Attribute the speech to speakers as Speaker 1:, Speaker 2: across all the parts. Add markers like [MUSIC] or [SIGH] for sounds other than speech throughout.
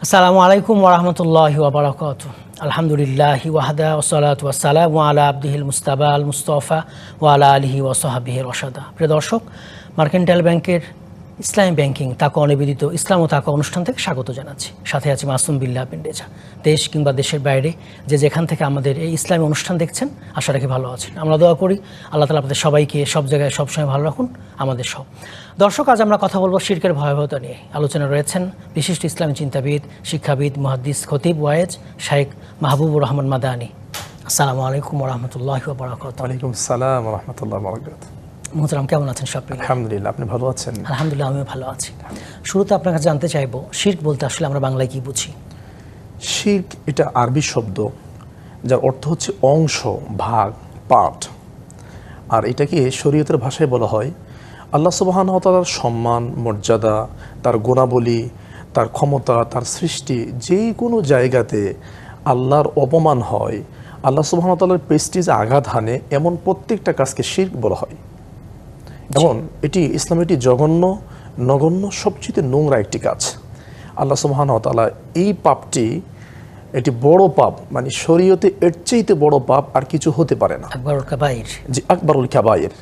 Speaker 1: আসসালামু আলাইকুম ওরহমতুল্লাহ ওবরাকাত আলহামদুলিল্লাহ ওয়াহদা ওসলাত ওয়াসালাম ওয়ালা আব্দিহিল মুস্তাবা আল মুস্তফা ওয়ালা আলহি ওসহাবিহি রসাদা প্রিয় দর্শক মার্কেন্টাইল ব্যাংকের ইসলামী ব্যাংকিং তাকে অনিবেদিত ইসলাম ও তাকে অনুষ্ঠান থেকে স্বাগত জানাচ্ছি। সাথে আছি মাসুম বিল্লা পিন্ডেজা। দেশ কিংবা দেশের বাইরে যে যেখান থেকে আমাদের এই ইসলামী অনুষ্ঠান দেখছেন, আশা রাখি ভালো আছেন। আমরা দোয়া করি আল্লাহ তালা আপনাদের সবাইকে সব জায়গায় সবসময় ভালো রাখুন, আমাদের সব। দর্শক, আজ আমরা কথা বলব শিরকের ভয়াবহতা নিয়ে। আলোচনা রয়েছেন বিশিষ্ট ইসলামী চিন্তাবিদ, শিক্ষাবিদ, মুহাদ্দিস খতিব ওয়ায়েজ শাইখ মাহবুবুর রহমান মাদানী। আসসালামু আলাইকুম রহমতুল্লাহ বারাকাত
Speaker 2: ওয়ালাইকুম সালাম রহমতুল্লাহ
Speaker 1: মোহতারাম কেমন আছেন সব
Speaker 2: আলহামদুলিল্লাহ আপনি ভালো আছেন?
Speaker 1: আলহামদুলিল্লাহ আমিও ভালো আছি। শুরুতে আপনার কাছে জানতে চাইব শির্ক বলতে আসলে আমরা বাংলায় কি বুঝি?
Speaker 2: শির্ক এটা আরবি শব্দ যার অর্থ হচ্ছে অংশ ভাগ পার্ট আর এটাকে শরীয়তের ভাষায় বলা হয় আল্লাহ সুবাহান তালার সম্মান মর্যাদা তার গুণাবলী তার ক্ষমতা তার সৃষ্টি যে কোনো জায়গাতে আল্লাহর অপমান হয় আল্লাহ সুবাহান তালার প্রেস্টিজে আঘাত হানে এমন প্রত্যেকটা কাজকে শির্ক বলা হয়। এবং এটি ইসলামের একটি জঘন্য নগণ্য সবচেয়ে নোংরা একটি কাজ। আল্লাহ সুবহান তাআলা এই পাপটি এটি বড় পাপ মানে শরীয়তে এর চাইতে বড় পাপ আর কিছু হতে পারে না।
Speaker 1: আকবর কাবাইর।
Speaker 2: যে আকবরুল কাবায়ের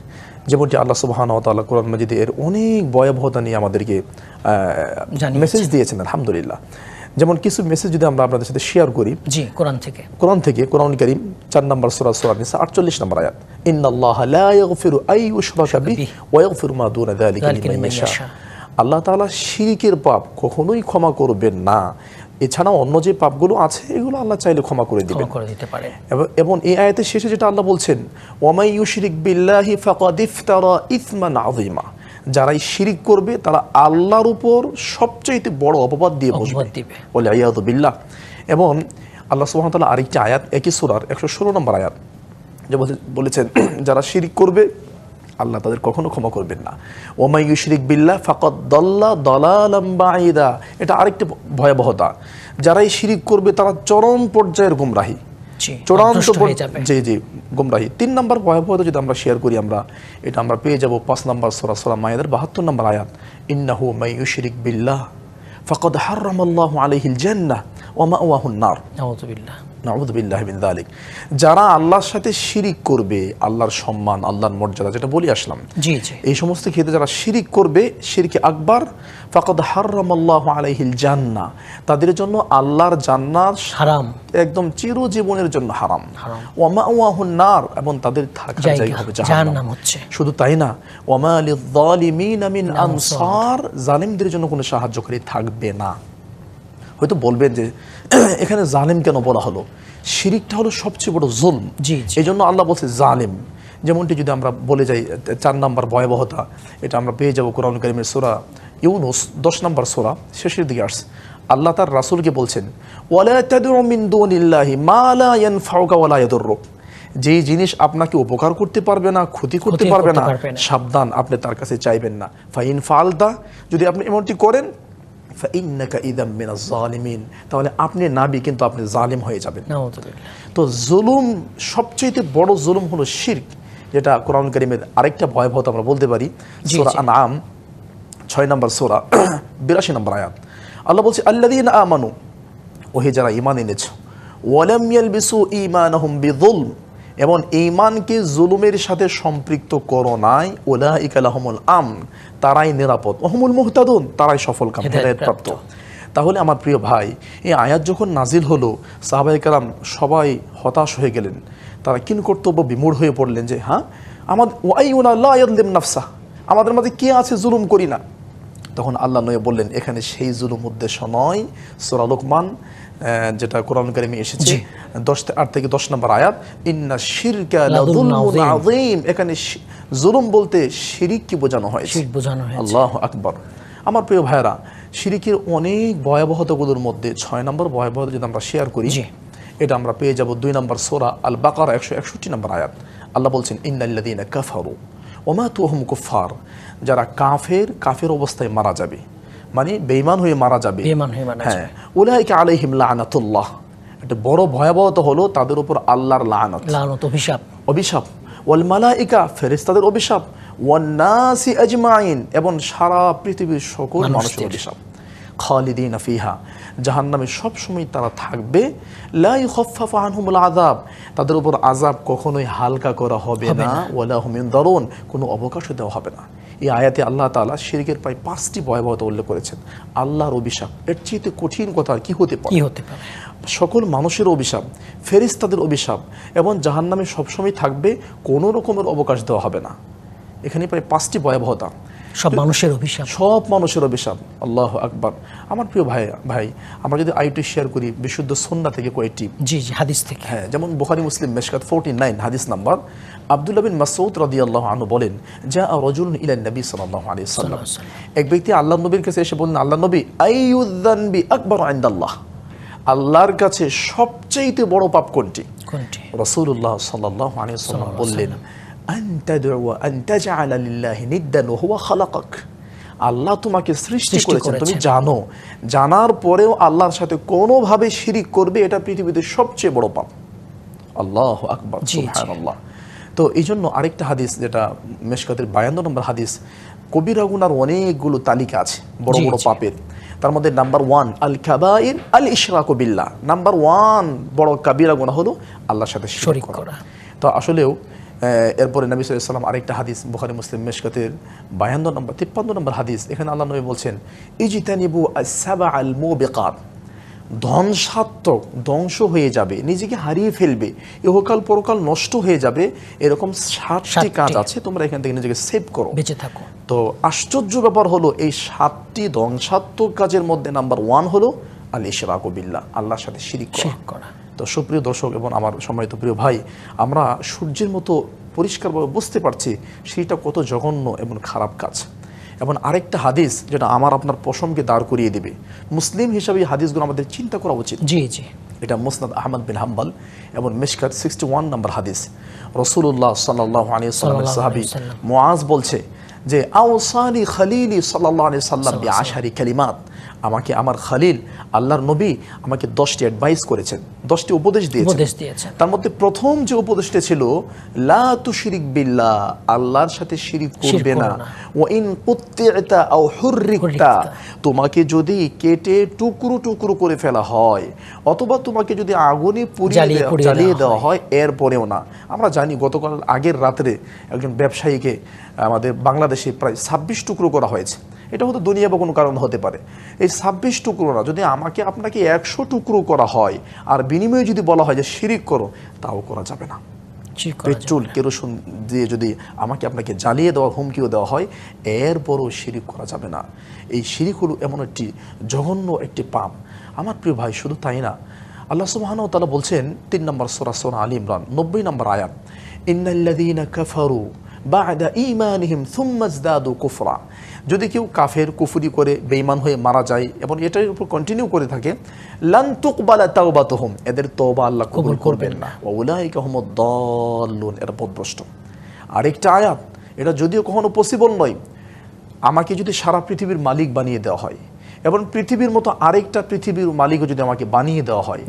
Speaker 2: যেমনটি আল্লাহ সুবহান তাআলা কোরআন মাজিদে এর অনেক ভয়াবহতা নিয়ে আমাদেরকে মেসেজ দিয়েছেন আলহামদুলিল্লাহ। যেমন কিছু মেসেজ যদি আমরা আপনাদের সাথে শেয়ার করি
Speaker 1: জি কোরআন থেকে।
Speaker 2: কোরআন থেকে কোরআন করিম চার নম্বর সূরা সূরা নিসা 48 নম্বর আয়াত ইন্নাল্লাহা লা ইয়াগফিরু আই ইউশরাকা বিহি ওয়া ইয়াগফিরু মা দুনা যালিকা লিমান ইয়াশা। আল্লাহ তাআলা শিরিকের পাপ কখনোই ক্ষমা করবেন না। এছাড়া অন্য যে পাপগুলো আছে এগুলো আল্লাহ চাইলে ক্ষমা করে দিবেন।
Speaker 1: ক্ষমা করে দিতে পারে।
Speaker 2: এবং- এবং এই আয়াতের শেষে যেটা আল্লাহ বলছেন ওয়ামাই ইউশরিক বিল্লাহি ফাকাদ ইফতারা ইসমান আযীমা। যারাই শিরিক করবে তারা আল্লাহর উপর সবচাইতে বড় অপবাদ দিয়ে বলে আয়াত বিল্লাহ। এবং আল্লাহ ওয়া তাআলা আরেকটি আয়াত একই সুরার একশো ষোলো নম্বর আয়াত যে বলেছেন [CLEARS THROAT] যারা শিরিক করবে আল্লাহ তাদের কখনো ক্ষমা করবেন না। ওমাই ইউশরিক বিল্লাহ ফাকাদ দাল্লা দালালাম এটা আরেকটি ভয়াবহতা। যারাই শিরিক করবে তারা চরম পর্যায়ের গুমরাহী। চূড়ান্ত জি জি গুমরাহি। তিন নম্বর ভয়াবহতা যদি আমরা শেয়ার করি আমরা এটা আমরা পেয়ে যাব পাঁচ নম্বর সোরা সোরা মায়েদের বাহাত্তর নম্বর আয়াত। ইন্নাহু মাই ইউশরিক বিল্লাহ ফাকাদ হারামাল্লাহু আলাইহিল জান্নাহ ওয়া মাওয়াহুন নার।
Speaker 1: নাউযুবিল্লাহ।
Speaker 2: যারা আল্লাহর সাথে শিরিক করবে আল্লাহর সম্মান আল্লাহর মর্যাদা যেটা বলি আসলাম
Speaker 1: জি জি।
Speaker 2: এই সমস্ত ক্ষেত্রে যারা শিরিক করবে শিরকে আকবার ফাকাদ হারামাল্লাহু আলাইহিল জান্নাহ তাদের জন্য আল্লাহর জান্নাত
Speaker 1: হারাম।
Speaker 2: একদম চিরজীবনের জন্য হারাম। ওয়ামাওয়াহুন নার এবং তাদের থাকার
Speaker 1: জায়গা
Speaker 2: হবে জাহান্নাম।
Speaker 1: হচ্ছে।
Speaker 2: শুধু তাই না ওয়ামা লিয-যালিমিন মিন আনসার জালিমদের জন্য কোনো সাহায্যকারী থাকবে না। হয়তো বলবেন যে [CLEARS THROAT] এখানে জালেম কেন বলা হলো? শিরিকটা হলো সবচেয়ে বড় জুলম।
Speaker 1: জি।
Speaker 2: এই জন্য আল্লাহ বলছে জালেম। যেমনটি যদি আমরা বলে যাই চার নাম্বার ভয়াবহতা এটা আমরা পেয়ে যাব কোরআন করিমের সোরা ইউনুস দশ নম্বর সোরা শেষের দিকে আসছে। আল্লাহ তার রাসূলকে বলছেন যেই জিনিস আপনাকে উপকার করতে পারবে না ক্ষতি করতে পারবে না
Speaker 1: পারবে না।
Speaker 2: সাবধান আপনি তার কাছে চাইবেন না। ফাইন ফালদা যদি আপনি এমনটি করেন ফাইন্নাকা ইদাম মিনাজ জালিমিন তাহলে আপনি নাবি কিন্তু আপনি জালিম হয়ে যাবেন। তো জুলুম সবচেয়ে বড় জুলুম হলো শিরক যেটা কোরআন করিমের আরেকটা ভয়াবহতা আমরা বলতে পারি। সূরা
Speaker 1: জি।
Speaker 2: আনআম ছয় নম্বর সোরা বিরাশি নম্বর আয়াত। আল্লাহ বলছে আল্লাযীনা আমানু ওহে যারা ঈমান এনেছো ওয়ালাম ইয়ালবিসু ঈমানাহুম বিযুলম। এবং ঈমানকে জুলুমের সাথে সম্পৃক্ত করো নাই উলাইকা লাহুমুল আম তারাই নিরাপদ। ওহুমুল মুহতাদুন তারাই সফল কাম প্রাপ্ত। তাহলে আমার প্রিয় ভাই এই আয়াত যখন নাজিল হলো সাহাবাই কালাম সবাই হতাশ হয়ে গেলেন। তারা কিন কর্তব্য বিমূঢ় হয়ে পড়লেন যে হ্যাঁ আমাদের ওয়াইউনা লা ইয়াদলিম নাফসা আমাদের মাঝে কে আছে জুলুম করি না? তখন আল্লাহ নয় বললেন এখানে সেই জুলুম উদ্দেশ্য নয়। সোরা লোকমান যেটা কোরআন কারিমে এসেছে দশ আট থেকে দশ নম্বর আয়াত ইন্না শিরকা এখানে জুলুম বলতে শিরিক কি বোঝানো
Speaker 1: হয় বোঝানো
Speaker 2: আল্লাহ আকবর। আমার প্রিয় ভাইরা শিরিকের অনেক ভয়াবহতাগুলোর মধ্যে ছয় নম্বর ভয়াবহতা যদি আমরা শেয়ার করি এটা আমরা পেয়ে যাব দুই নম্বর সোরা আল বাকার একশো একষট্টি নম্বর আয়াত। আল্লাহ বলছেন ইন্নাল্লাদিনা কাফারু। ওমা তুহম কুফার যারা কাফের কাফের অবস্থায় মারা যাবে। মানে বেঈমান হয়ে মারা যাবে।
Speaker 1: হয়ে
Speaker 2: উলাইকা আলাইহিম লানাতুল্লাহ। একটা বড় ভয়াবহতা হলো তাদের উপর আল্লাহর লানত।
Speaker 1: লানত অভিশাপ।
Speaker 2: অভিশাপ। ওয়াল মালাইকা ফেরেশতাদের অভিশাপ। ওয়ান নাসি আজমাইন। এবং সারা পৃথিবীর সকল মানুষের অভিশাপ। খালিদিন ফিহা। জাহান্নামে সবসময় তারা থাকবে। লাই খফাফা আনহুমুল আযাব। তাদের উপর আযাব কখনোই হালকা করা হবে না। ওয়ালা হুম ইনদারুন কোনো অবকাশও দেওয়া হবে না। এই আয়াতে আল্লাহ তাআলা শিরকের প্রায় পাঁচটি ভয়াবহতা উল্লেখ করেছেন। আল্লাহর অভিশাপ। এর চেয়ে কঠিন কথা আর কি হতে পারে?
Speaker 1: কি হতে পারে?
Speaker 2: সকল মানুষের অভিশাপ ফেরিস্তাদের অভিশাপ এবং জাহান্নামে সবসময় থাকবে কোনো রকমের অবকাশ দেওয়া হবে না। এখানে প্রায় পাঁচটি ভয়াবহতা।
Speaker 1: সব মানুষের অভিশাপ।
Speaker 2: সব মানুষের অভিশাপ। আল্লাহ আকবার। আমার প্রিয় ভাই ভাই আমরা যদি আইটি শেয়ার করি বিশুদ্ধ সন্না থেকে কয়েকটি।
Speaker 1: জি জি হাদিস থেকে।
Speaker 2: হ্যাঁ যেমন Bukhari Muslim Mishkat forty nine হাদিস নাম্বার। আব্দুল্লাহ বিন মাসউদ রাদিয়াল্লাহু আনহু বলেন যা রজুল ইলা নবী সাল্লাল্লাহু আলাইহি সাল্লাম এক ব্যক্তি আল্লাহ নবীর কাছে এসে বললেন আল্লাহ নবী আইয়ুযানবি আকবার ইনদাল্লাহ আল্লাহর কাছে সবচেয়ে বড় পাপ কোনটি
Speaker 1: কোনটি
Speaker 2: রাসূলুল্লাহ সাল্লাল্লাহু আলাইহি সাল্লাম বললেন আন আন নিদ্দান খালাকাক আল্লাহ তোমাকে সৃষ্টি করেছেন। তুমি জানো। জানার পরেও আল্লাহর সাথে কোনোভাবে শিরিক করবে এটা পৃথিবীতে সবচেয়ে বড় পাপ। আল্লাহ আকবার
Speaker 1: জি।
Speaker 2: তো এই জন্য আরেকটা হাদিস যেটা মেশকাতের বায়ান্ন নম্বর হাদিস কবিরা গুনার অনেকগুলো তালিকা আছে বড় বড় পাপের। তার মধ্যে নাম্বার ওয়ান আল কাবাইর আল ইশরাকু বিল্লাহ। নাম্বার ওয়ান বড় কাবিরা গুনাহ হলো আল্লাহর সাথে
Speaker 1: শরীক করা।
Speaker 2: তো আসলেও এরপরে নবী সাল্লাম আরেকটা হাদিস বুখারি মুসলিম মেশকাতের বায়ান্ন নম্বর তিপ্পান্ন নম্বর হাদিস। এখানে আল্লাহ নবী বলছেন ইজিতানিবু আসাবা আল মুবিকাত। ধ্বংসাত্মক ধ্বংস হয়ে যাবে নিজেকে হারিয়ে ফেলবে ইহকাল পরকাল নষ্ট হয়ে যাবে এরকম ষাটটি। কাজ আছে তোমরা এখান থেকে নিজেকে সেভ করো।
Speaker 1: বেঁচে থাকো।
Speaker 2: তো আশ্চর্য ব্যাপার হলো এই সাতটি ধ্বংসাত্মক কাজের মধ্যে নাম্বার ওয়ান হলো আল ইশরাকু বিল্লাহ আল্লাহর সাথে শিরিক করা। তো সুপ্রিয় দর্শক এবং আমার সম্মানিত প্রিয় ভাই আমরা সূর্যের মতো পরিষ্কারভাবে বুঝতে পারছি সেটা কত জঘন্য এবং খারাপ কাজ। এবং আরেকটা হাদিস যেটা আমার আপনার পশমকে দাঁড় করিয়ে দেবে। মুসলিম হিসাবে হাদিসগুলো আমাদের চিন্তা করা উচিত।
Speaker 1: জি জি।
Speaker 2: এটা মুসনাদ আহমদ বিন হাম্বাল এবং মিশকাত সিক্সটি ওয়ান নম্বর হাদিস। রসুল্লাহ সাল্লাহ আলী সাল্লামের সাহাবি। মুআজ বলছে যে আওসানি খালিলি সাল্লাহ আলি সাল্লাম বি আশারি কালিমাত। আমাকে আমার খালিল আল্লাহর নবী আমাকে দশটি অ্যাডভাইস করেছেন দশটি উপদেশ দিয়েছেন। তার মধ্যে প্রথম যে উপদেশটা ছিল লা তুশরিক বিল্লাহ আল্লাহর সাথে শিরিক করবে না। ও ইন কুত্তিতা আও হুররিকতা। তোমাকে যদি কেটে টুকরো টুকরো করে ফেলা হয় অথবা তোমাকে যদি আগুনে পুড়িয়ে
Speaker 1: জ্বালিয়ে
Speaker 2: দেওয়া হয় এরপরেও না। আমরা জানি গতকাল আগের রাত্রে একজন ব্যবসায়ীকে আমাদের বাংলাদেশে প্রায় ছাব্বিশ টুকরো করা হয়েছে। এটা হয়তো দুনিয়া বা কোনো কারণ হতে পারে। এই ছাব্বিশ টুকরো না যদি আমাকে আপনাকে একশো টুকরো করা হয় আর বিনিময়ে যদি বলা হয় যে শিরিক করো তাও করা যাবে না। পেট্রোল কেরোসিন দিয়ে যদি আমাকে আপনাকে জ্বালিয়ে দেওয়ার হুমকিও দেওয়া হয় এর এরপরও শিরিক করা যাবে না। এই শিরিক হলো এমন একটি জঘন্য একটি পাপ। আমার প্রিয় ভাই শুধু তাই না আল্লাহ সুবহানাহু তাআলা বলছেন তিন নম্বর সোরা সূরা আলী ইমরান নব্বই নম্বর আয়াত ইন্নাল্লাযীনা কাফারু বা'দা ঈমানিহিম সুম্মা ইজদাদু কুফরা। যদি কেউ কাফের কুফুরি করে বেইমান হয়ে মারা যায় এবং এটার উপর কন্টিনিউ করে থাকে লান তুকবালা তাওবাতুহুম এদের তওবা আল্লাহ কবুল করবেন না। ওউলাইকা হুমুদ দাল্লুন এরা পথভ্রষ্ট। আরেকটা আয়াত এটা যদিও কখনো পসিবল নয় আমাকে যদি সারা পৃথিবীর মালিক বানিয়ে দেওয়া হয় এবং পৃথিবীর মতো আরেকটা পৃথিবীর মালিকও যদি আমাকে বানিয়ে দেওয়া হয়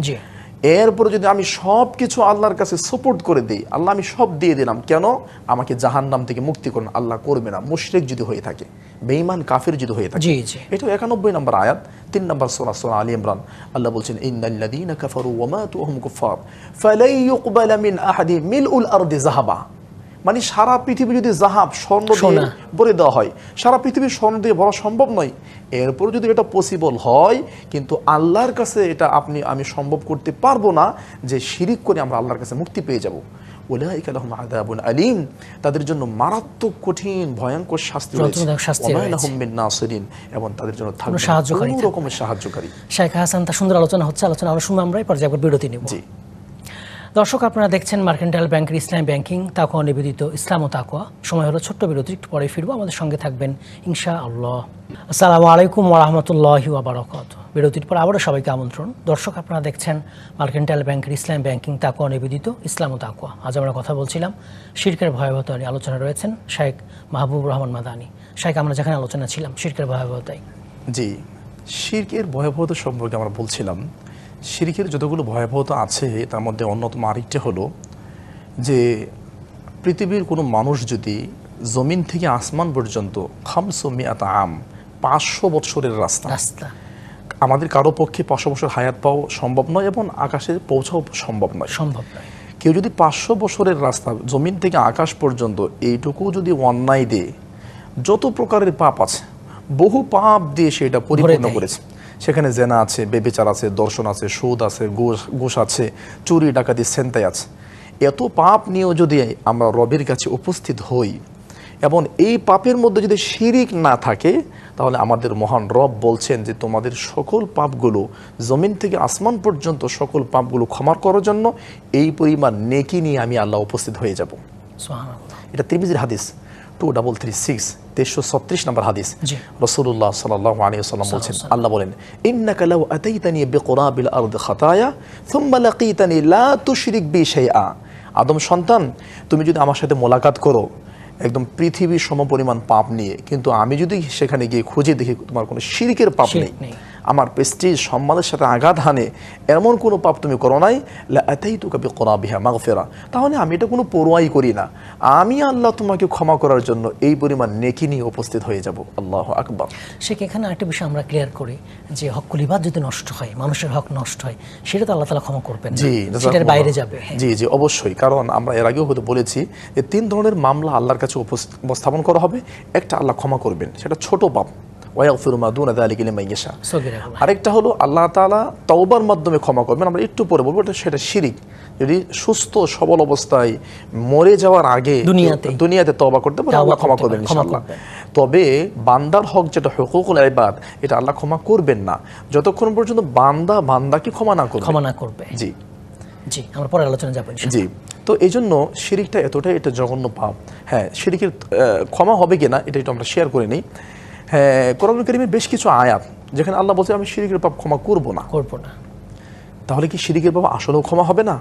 Speaker 2: এরপরে যদি আমি সব কিছু আল্লাহর কাছে সাপোর্ট করে দিই আল্লাহ আমি সব দিয়ে দিলাম কেন? আমাকে জাহান্নাম থেকে মুক্তি করুন আল্লাহ করবে না মুশরেক যদি হয়ে থাকে বেঈমান কাফির যদি হয়ে থাকে। এটা একানব্বই নম্বর আয়াত তিন নম্বর সোনা সোনা আলী ইমরান। আল্লাহ বলছেন ইন্নাল্লাদিন কাফারু ওয়া মাতু হুম কুফার ফালাই ইউকবালা মিন আহাদি মিলউল আরদি যাহাবা। মানে সারা পৃথিবী যদি জাহাব স্বর্ণ দিয়ে ভরে দেওয়া হয় সারা পৃথিবীর স্বর্ণ দিয়ে ভরা সম্ভব নয়। এরপর যদি এটা পসিবল হয় কিন্তু আল্লাহর কাছে এটা আপনি আমি সম্ভব করতে পারব না যে শিরিক করে আমরা আল্লাহর কাছে মুক্তি পেয়ে যাব। আলীম। তাদের জন্য মারাত্মক কঠিন ভয়ঙ্কর শাস্তি নাসিরিন। এবং তাদের জন্য থাকবে
Speaker 1: সাহায্যকারী
Speaker 2: রকমের সাহায্যকারী।
Speaker 1: শেখ হাসান তার সুন্দর আলোচনা হচ্ছে আলোচনা আলোচনা শুনব আমরা এই পর্যায়ে বিরতি নিব।
Speaker 2: জি।
Speaker 1: দর্শক, আপনারা দেখছেন মার্কেন্টাইল ব্যাংকের ইসলাম ব্যাংকিং তাকুয়া নিবেদিত ইসলাম ও তাকুয়া সময় হলো ছোট্ট বিরতি একটু পরে ফিরবো। আমাদের সঙ্গে থাকবেন ইনশা আল্লাহ আসসালামু আলাইকুম ওরহমতুল্লাহি ওবরাকাত বিরতির পর আবারও সবাইকে আমন্ত্রণ। দর্শক, আপনারা দেখছেন মার্কেন্টাইল ব্যাংকের ইসলাম ব্যাংকিং তাকুয়া নিবেদিত ইসলাম ও তাকুয়া আজ আমরা কথা বলছিলাম শিরকের ভয়াবহতা নিয়ে। আলোচনা রয়েছেন শেখ মাহবুব রহমান মাদানি। শেখ আমরা যেখানে আলোচনা ছিলাম শিরকের ভয়াবহতায়।
Speaker 2: জি, শিরকের ভয়াবহতা সম্পর্কে আমরা বলছিলাম শিরকের যতগুলো ভয়াবহতা আছে তার মধ্যে অন্যতম আরেকটি হলো যে পৃথিবীর কোনো মানুষ যদি জমিন থেকে আসমান পর্যন্ত খামসো মিয়াত আম পাঁচশো বৎসরের রাস্তা।
Speaker 1: রাস্তা।
Speaker 2: আমাদের কারও পক্ষে পাঁচশো বছর হায়াত পাওয়া সম্ভব নয় এবং আকাশে পৌঁছাও সম্ভব নয়।
Speaker 1: সম্ভব নয়।
Speaker 2: কেউ যদি পাঁচশো বছরের রাস্তা জমিন থেকে আকাশ পর্যন্ত এইটুকু যদি অন্যায় দিয়ে যত প্রকারের পাপ আছে বহু পাপ দিয়ে সেটা পরিপূর্ণ করেছে। সেখানে জেনা আছে বেবিচার আছে দর্শন আছে সুদ আছে ঘুষ ঘুষ আছে চুরি ডাকাতি সেন্তাই আছে। এত পাপ নিয়েও যদি আমরা রবের কাছে উপস্থিত হই এবং এই পাপের মধ্যে যদি শিরিক না থাকে তাহলে আমাদের মহান রব বলছেন যে তোমাদের সকল পাপগুলো জমিন থেকে আসমান পর্যন্ত সকল পাপগুলো ক্ষমা করার জন্য এই পরিমাণ নেকি নিয়ে আমি আল্লাহ উপস্থিত হয়ে যাব। এটা তিরমিজির হাদিস। টু ডাবল থ্রি সিক্স তেইশশো ছত্রিশ নম্বর হাদিস। রসুল্লাহ সাল্লাহ আলী সাল্লাম বলছেন আল্লাহ বলেন ইন্নাকা লাউ আতাইতানি বিকুরাবিল আরদ খাতায়া থুম্মা লাকিতানি লা তুশরিক বি শাইআ। আদম সন্তান তুমি যদি আমার সাথে মোলাকাত করো একদম পৃথিবীর সমপরিমাণ পাপ নিয়ে কিন্তু আমি যদি সেখানে গিয়ে খুঁজে দেখি তোমার কোনো শিরিকের পাপ নেই।
Speaker 1: নেই।
Speaker 2: আমার প্রেস্টিজ সম্মানের সাথে আঘাত হানে এমন কোনো পাপ তুমি করো নাই এতাই তো কবি করা বিহা মাগফেরা। তাহলে আমি এটা কোনো পড়ুয়াই করি না। আমি আল্লাহ তোমাকে ক্ষমা করার জন্য এই পরিমাণ নেকি নিয়ে উপস্থিত হয়ে যাব। আল্লাহ আকবার।
Speaker 1: শেখ এখানে আরেকটা বিষয় আমরা ক্লিয়ার করি যে হকুল ইবাদ যদি নষ্ট হয় মানুষের হক নষ্ট হয় সেটা তো আল্লাহ তালা ক্ষমা করবেন
Speaker 2: জি
Speaker 1: সেটার বাইরে যাবে হ্যাঁ।
Speaker 2: জি জি অবশ্যই। কারণ আমরা এর আগেও হয়তো বলেছি যে তিন ধরনের মামলা আল্লাহর কাছে উপস্থ- উপস্থাপন করা হবে একটা আল্লাহ ক্ষমা করবেন সেটা ছোট পাপ। ওয়াইফিরুমা দুন আদালিক ইলেমাইয়েশা আরেকটা হলো আল্লাহ তাআলা তওবার মাধ্যমে ক্ষমা করবেন। আমরা একটু পরে বলব এটা সেটা শিরিক। যদি সুস্থ সবল অবস্থায় মরে যাওয়ার আগে
Speaker 1: দুনিয়াতে।
Speaker 2: দুনিয়াতে তওবা করতে পারে আল্লাহ ক্ষমা করবেন ইনশাআল্লাহ। তবে বান্দার হক যেটা হুকুকুল ইবাদ এটা আল্লাহ ক্ষমা করবেন না। যতক্ষণ পর্যন্ত বান্দা বান্দাকে ক্ষমা না করবে।
Speaker 1: ক্ষমা না করবে।
Speaker 2: জি।
Speaker 1: জি আমরা পরে আলোচনা যাব
Speaker 2: জি। তো এই জন্য শিরিকটা এতটাই এটা জঘন্য পাপ। হ্যাঁ শিরিকের ক্ষমা হবে কিনা এটা একটু আমরা শেয়ার করে নিই। কোরআন করিমের বেশ কিছু আয়াত যেখানে আল্লাহ বলছে আমি শিরিকের পাপ ক্ষমা করব না।
Speaker 1: করব না।
Speaker 2: তাহলে কি শিরিকের পাপ আসলেও ক্ষমা হবে না?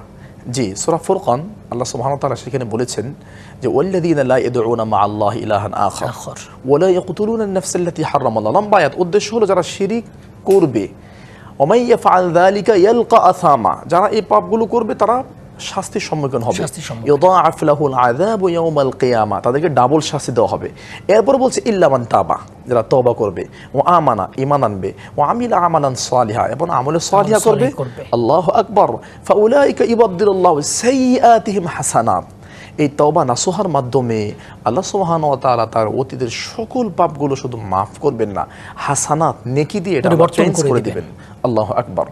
Speaker 2: জি সূরা ফুরকান আল্লাহ সুবহানাহু ওয়া তাআলা সেখানে বলেছেন যে ওয়াল্লাযীনা লা ইয়াদউনা মা আল্লাহ ইলাহান আখার
Speaker 1: আখর।
Speaker 2: ওয়ালা ইয়াকতুলুনা আন-নাফস আল্লাতী হারাম আল্লাহ লম্বা আয়াত। উদ্দেশ্য হলো যারা শিরিক করবে। ওমাই ইয়াফআল যালিকা ইয়ালকা আসামা। যারা এই পাপগুলো করবে তারা শাস্তির সম্মুখীন হবে। আযাবু ইয়াউমাল কিয়ামা তাদেরকে ডাবল শাস্তি দেওয়া হবে। এরপর বলছে ইল্লা মান তাবা যারা তওবা করবে। ও আমানা ঈমান আনবে। ও আমিলা আমানান সালিহা এবং আমলে সালিহা করবে। আল্লাহু আকবার। ফাউলাইকা ইউবাদদিলুল্লাহু সাইয়্যাতিহিম হাসানাত এই তওবা নাসুহার মাধ্যমে আল্লাহ সুবহানাহু ওয়া তাআলা তার অতীতের সকল পাপগুলো শুধু মাফ করবেন না হাসানাত নেকি দিয়ে এটা চেঞ্জ
Speaker 1: করে। দিবেন।
Speaker 2: আল্লাহ আকবার।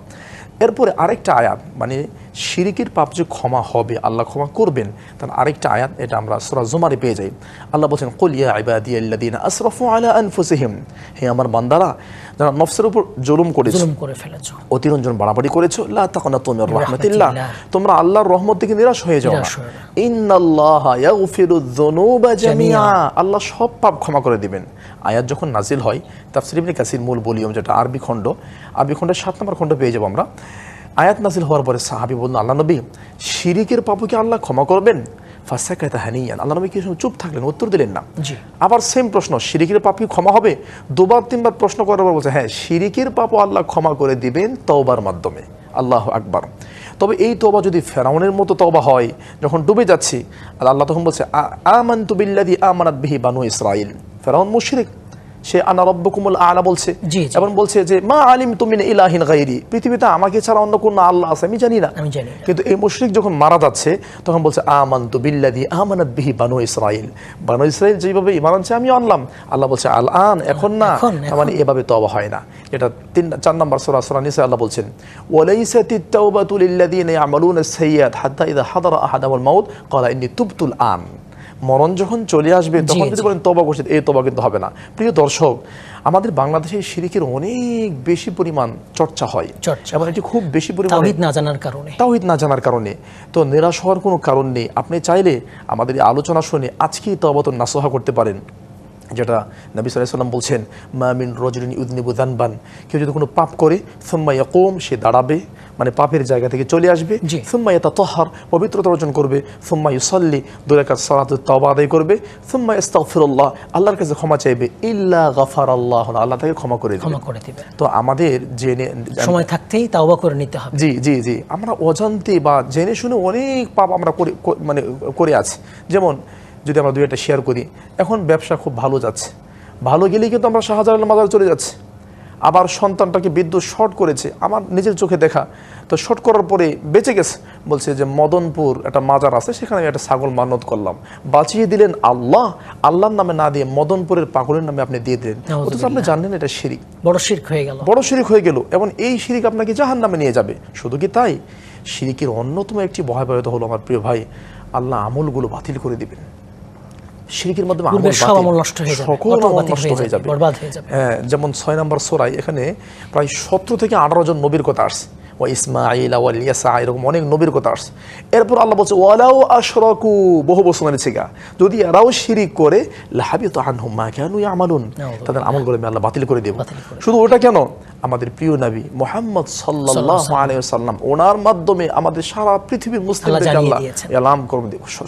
Speaker 2: এরপরে আরেকটা আয়াত মানে শিরিকের পাপ যে ক্ষমা হবে আল্লাহ ক্ষমা করবেন। তার আরেকটা আয়াত এটা আমরা সূরা জুমারে পেয়ে যাই। আল্লাহ বলছেন কুল ইয়া ইবাদিয়াল্লাযীনা আসরাফু আলা আনফুসিহিম। হে আমার বান্দারা যারা নফসের উপর জুলুম করেছে
Speaker 1: জুলুম করে ফেলেছো।
Speaker 2: অতিরঞ্জন বাড়াবাড়ি করেছ লা তাকুনাতু মির
Speaker 1: মির
Speaker 2: রাহমাতিল্লাহ। তোমরা আল্লাহর রহমত থেকে নিরাশ হয়ে যাও না। ইন্নাল্লাহা ইয়াগফিরু যুনুবা জামিআ
Speaker 1: জামিআ।
Speaker 2: আল্লাহ সব পাপ ক্ষমা করে দিবেন। আয়াত যখন নাজিল হয় তাফসির ইবনে কাসির মূল বলিয়ম যেটা আরবি খণ্ড আরবি খণ্ডের সাত নম্বর খণ্ড পেয়ে যাব আমরা। আয়াত নাজিল হওয়ার পরে সাহাবী বললেন আল্লাহ নবী শিরিকের পাপও কি আল্লাহ ক্ষমা করবেন? ফাসাকাতা হানিয়ান। আল্লাহ নবী কি সময় চুপ থাকলেন উত্তর দিলেন না।
Speaker 1: জি।
Speaker 2: আবার সেম প্রশ্ন শিরিকের পাপ কি ক্ষমা হবে? দুবার তিনবার প্রশ্ন করার পর বলছে হ্যাঁ শিরিকের পাপও আল্লাহ ক্ষমা করে দিবেন তওবার মাধ্যমে। আল্লাহ আকবার। তবে এই তওবা যদি ফেরাউনের মতো তওবা হয় যখন ডুবে যাচ্ছি আর আল্লাহ তখন বলছে আমানতু বিল্লাযী আমানাত বিহি বানু ইসরাইল ফেরাউন মুশরিক। সে আনা রব্বকুমুল আলা বলছে। এবং বলছে যে মা আলিম তুমি ইলাহিন গাইরি পৃথিবীতে আমাকে ছাড়া অন্য কোনো আল্লাহ আছে? আমি জানি না। কিন্তু এই মুশরিক যখন মারা যাচ্ছে তখন বলছে আমান্তু বিল্লাদি আমানাত বিহি বানু ইসরাইল বানু ইসরাইল যেভাবে ইমান আনছে আমি আনলাম। আল্লাহ বলছে আল আন এখন না মানে এভাবে তওবা হয় না। এটা তিন চার নম্বর সূরা সূরা নিসা আল্লাহ বলছেন ওয়ালাইসাতিত তাওবাতু লিল্লাযিনা ইয়ামালুনা সাইয়্যাত হাত্তা ইযা হাদারা আহাদাহুল মাউত। ক্বালা ইন্নী তুবতুল আন মরণ যখন চলে আসবে তখন যদি বলেন তবা করছে এই তবা কিন্তু হবে না। প্রিয় দর্শক আমাদের বাংলাদেশে শিরিকের অনেক বেশি পরিমাণ চর্চা হয়।
Speaker 1: চর্চা
Speaker 2: এবং এটি খুব বেশি পরিমাণ
Speaker 1: তাওহীদ না জানার কারণে।
Speaker 2: তাওহিদ না জানার কারণে। তো নিরাশ হওয়ার কোনো কারণ নেই। আপনি চাইলে আমাদের এই আলোচনা শুনে আজকেই তবাতন নাসোহা করতে পারেন। যেটা নবী সাল্লাম বলছেন মামিন রজরিন ইউদনিবু দানবান কেউ যদি কোনো পাপ করে সুম্মা ইয়াকুম সে দাঁড়াবে মানে পাপের জায়গা থেকে চলে আসবে। সুম্মা ইয়াতা তহার পবিত্রতা অর্জন করবে। সুম্মা ইউসাল্লি দুরাকাত সালাত তওবা আদায় করবে। সুম্মা ইস্তাগফিরুল্লাহ আল্লাহর কাছে ক্ষমা চাইবে। ইল্লা গাফার আল্লাহ আল্লাহ তাকে ক্ষমা করে
Speaker 1: ক্ষমা করে দিবে।
Speaker 2: তো আমাদের জেনে
Speaker 1: সময় থাকতেই তাওবা করে নিতে হবে।
Speaker 2: জি জি জি। আমরা অজান্তে বা জেনে শুনে অনেক পাপ আমরা করে মানে করে আছি। যেমন যদি আমরা দুই একটা শেয়ার করি এখন ব্যবসা খুব ভালো যাচ্ছে। ভালো গেলেই কিন্তু আমরা শাহজালাল মাজার চলে যাচ্ছি। আবার সন্তানটাকে বিদ্যুৎ শর্ট করেছে আমার নিজের চোখে দেখা। তো শর্ট করার পরে বেঁচে গেছে। বলছে যে মদনপুর একটা মাজার আছে সেখানে আমি একটা ছাগল মানত করলাম। বাঁচিয়ে দিলেন আল্লাহ। আল্লাহর নামে না দিয়ে মদনপুরের পাগলের নামে আপনি দিয়ে দিলেন। অথচ আপনি জানেন এটা শিরিক।
Speaker 1: বড় শির্ক হয়ে গেল।
Speaker 2: বড় শিরিক হয়ে গেল। এবং এই শিরিক আপনাকে জাহান নামে নিয়ে যাবে। শুধু কি তাই? শিরিকের অন্যতম একটি ভয়াবহতা হলো আমার প্রিয় ভাই আল্লাহ আমলগুলো বাতিল করে দিবেন। শিরিকের মাধ্যমে
Speaker 1: সব আমল নষ্ট হয়ে যাবে,
Speaker 2: সকল আমল নষ্ট
Speaker 1: যাবে, হয়ে যাবে।
Speaker 2: হ্যাঁ যেমন ছয় নম্বর সোরাই এখানে প্রায় সতেরো থেকে আঠারো জন নবীর কথা আসছে ও ইসমাইল ইয়াসা এরকম অনেক নবীর কথা আসছে। এরপর আল্লাহ বলছে ওয়ালাউ আশরাকু বহু বছর যদি এরাও শিরিক করে লাহাবি তো আনহুম মা কেন আমালুন তাদের আমলগুলো আমি আল্লাহ বাতিল করে দেব। শুধু ওটা কেন? আমাদের প্রিয় নবী মোহাম্মদ সাল্লাল্লাহু আলাইহি সাল্লাম ওনার মাধ্যমে আমাদের সারা পৃথিবীর মুসলিমদেরকে
Speaker 1: জানিয়ে
Speaker 2: আল্লাহ। এলাম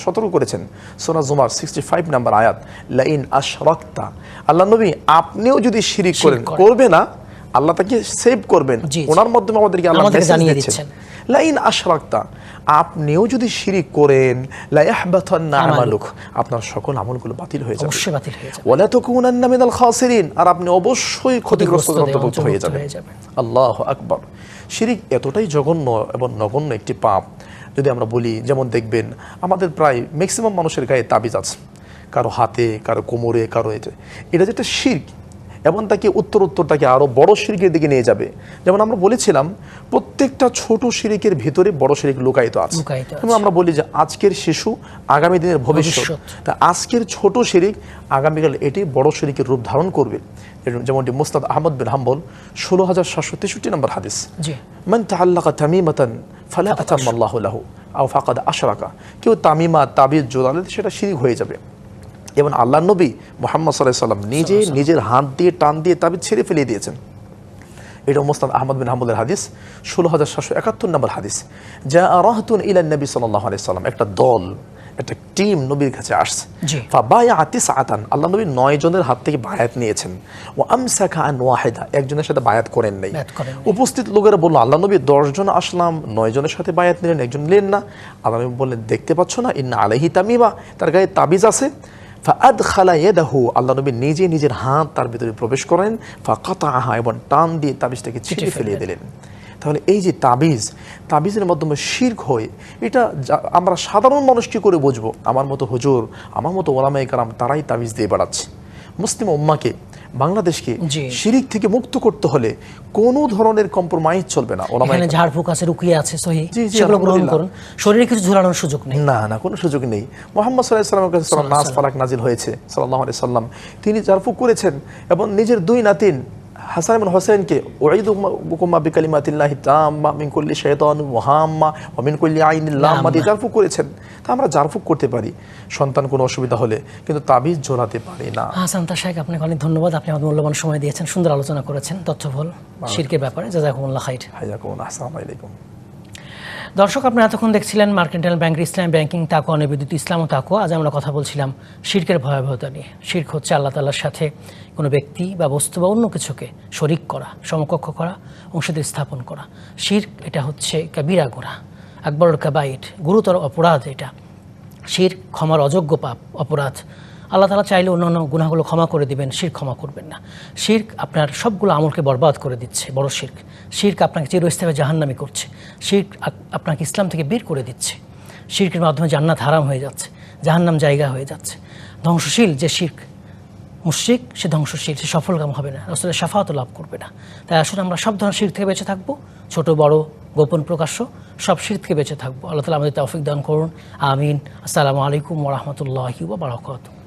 Speaker 2: সতর্ক করেছেন। সোনা জুমার সিক্সটি ফাইভ নাম্বার আয়াত লাইন আশরাক্তা আল্লাহ নবী আপনিও যদি শিরিক করেন। করবে না? আল্লাহ তাকে সেভ করবেন। ওনার মাধ্যমে আমাদেরকে আল্লাহ
Speaker 1: জানিয়ে
Speaker 2: দিচ্ছেন। লাইন আশরাক্তা আপনিও যদি শিরিক করেন আমালুক আপনার সকল আমলগুলো বাতিল হয়ে যাবে।
Speaker 1: অবশ্যই বাতিল হয়ে যাবে।
Speaker 2: ওয়ালা তাকুনান্না মিনাল খাসিরিন আর আপনি অবশ্যই ক্ষতিগ্রস্ত অন্তর্ভুক্ত হয়ে যাবেন। আল্লাহ আকবর। শিরিক এতটাই জঘন্য এবং নগণ্য একটি পাপ যদি আমরা বলি যেমন দেখবেন আমাদের প্রায় ম্যাক্সিমাম মানুষের গায়ে তাবিজ আছে। কারও হাতে কারও কোমরে কারও এতে। এটা যেটা শির্ক এবং তাকে উত্তর উত্তর তাকে আরও বড় শিরিকের দিকে নিয়ে যাবে। যেমন আমরা বলেছিলাম প্রত্যেকটা ছোট শিরিকের ভিতরে বড় শিরিক লুকায়িত আছে। এবং আমরা বলি যে আজকের শিশু আগামী দিনের ভবিষ্যৎ। তা আজকের ছোট শিরিক আগামীকাল এটি বড় শিরিকের রূপ ধারণ করবে। যেমনটি মুস্তাদ আহমদ বিন হাম্বল ষোলো হাজার সাতশো তেষট্টি নম্বর হাদিস। মান তাআল্লাকা তামিমাতান ফালা আতাম্মা আল্লাহু লাহু আও ফাকাদ আশরাকা। কেউ তামিমা তাবিজ জোড়ালে সেটা শিরিক হয়ে যাবে। এবং আল্লাহ নবী মোহাম্মদ সাল্লাহ সাল্লাম নিজে নিজের হাত দিয়ে টান দিয়ে তাবিজ ছেড়ে ফেলে দিয়েছেন। এটা মোস্তাদ আহমদ বিন হাম্বলের হাদিস ষোলো হাজার সাতশো একাত্তর নম্বর হাদিস। যা রাহতুন ইলান নবী সাল্লাহ সাল্লাম একটা দল একটা টিম নবীর কাছে আসছে। ফাবায়া আতিস আতান আল্লাহ নবী নয় জনের হাত থেকে বায়াত নিয়েছেন। ও আমসাকা আন ওয়াহিদা একজনের সাথে বায়াত করেন নাই। উপস্থিত লোকেরা বলল আল্লাহ নবী দশজন আসলাম নয় জনের সাথে বায়াত নিলেন একজন নিলেন না। আল্লাহ নবী বললেন দেখতে পাচ্ছ না? ইন্না আলাইহি তামিমা। তার গায়ে তাবিজ আছে। ফাআদ খালা ইয়েদাহু আল্লাহ নবী নিজে নিজের হাত তার ভিতরে প্রবেশ করেন ফা কাতা আহা এবং টান দিয়ে তাবিজটাকে ছিঁড়ে ফেলিয়ে দিলেন। তাহলে এই যে তাবিজ তাবিজের মাধ্যমে শির্ক হয় এটা যা- আমরা সাধারণ মানুষ কি করে বুঝব। আমার মতো হুজুর আমার মতো ওলামাই কারাম তারাই তাবিজ দিয়ে বেড়াচ্ছে। মুসলিম উম্মাকে বাংলাদেশকে শিরিক থেকে মুক্ত করতে হলে কোন ধরনের কম্প্রোমাইজ চলবে না।
Speaker 1: এখানে ঝাড়ফুঁক আছে রুকিয়ে আছে সহি। সেগুলো গ্রহণ করুন। শরীরে কিছু ঝুলানোর সুযোগ নেই।
Speaker 2: না না কোনো সুযোগ নেই। মোহাম্মদ সাল্লাহ সাল্লামের কাছে সাল্লাম নাজ ফালাক নাজিল হয়েছে সাল্লাহ আলি সাল্লাম তিনি ঝাড়ফুঁক করেছেন এবং নিজের দুই নাতিন হাসান এবং হোসেনকে ওয়াইদু বুকুমা বিকালিমাতিল্লাহ তাম্মা মিন কুল্লি শাইতান ওয়াহাম্মা ওয়া মিন কুল্লি আইন লাম্মা দিয়ে জারফুক করেছেন। তা আমরা জারফুক করতে পারি। সন্তান কোনো অসুবিধা হলে কিন্তু তাবিজ জোড়াতে পারি না।
Speaker 1: হাসান তা শেখ আপনাকে অনেক ধন্যবাদ। আপনি আমাদের মূল্যবান সময় দিয়েছেন। সুন্দর আলোচনা করেছেন তথ্যবল শিরকের ব্যাপারে। জাজাকুমুল্লাহ খাইর।
Speaker 2: হাইয়াকুম আসসালামু আলাইকুম।
Speaker 1: দর্শক, আপনারা এতক্ষণ দেখছিলেন মার্কেন্টাইল ব্যাংক ইসলাম ব্যাংকিং তাকো নিবেদিত ইসলাম ও তাকুয়া। আজ আমরা কথা বলছিলাম শির্কের ভয়াবহতা নিয়ে। শির্ক হচ্ছে আল্লাহ তাল্লার সাথে কোনো ব্যক্তি বা বস্তু বা অন্য কিছুকে শরিক করা, সমকক্ষ করা, অংশীদার স্থাপন করা। শির্ক, এটা হচ্ছে কাবিরা গোড়া আকবর কাবাইট গুরুতর অপরাধ এটা। শির ক্ষমার অযোগ্য পাপ, অপরাধ আল্লাহ তালা চাইলে অন্যান্য গুনাহগুলো ক্ষমা করে দিবেন শির ক্ষমা করবেন না। শির্ক আপনার সবগুলো আমলকে বরবাদ করে দিচ্ছে, বড় শির্ক। শির্ক আপনাকে চিরস্থায়ী জাহান্নামি করছে। শির্ক আপনাকে ইসলাম থেকে বের করে দিচ্ছে। শির্কের মাধ্যমে জান্নাত হারাম হয়ে যাচ্ছে, জাহান্নাম জায়গা হয়ে যাচ্ছে। ধ্বংসশীল যে শির্ক, মুশ্রিক, সে ধ্বংসশীল, সে সফলকাম হবে না আসলে সাফাত লাভ করবে না। তাই আসলে আমরা সব ধরনের শির থেকে বেঁচে থাকব, ছোট, বড়, গোপন, প্রকাশ্য, সব শির থেকে বেঁচে থাকব। আল্লাহ তালা আমাদের তৌফিক দান করুন, আমিন। আসসালামু আলাইকুম ওরহমতুল্লাহি বারাকাতুহ।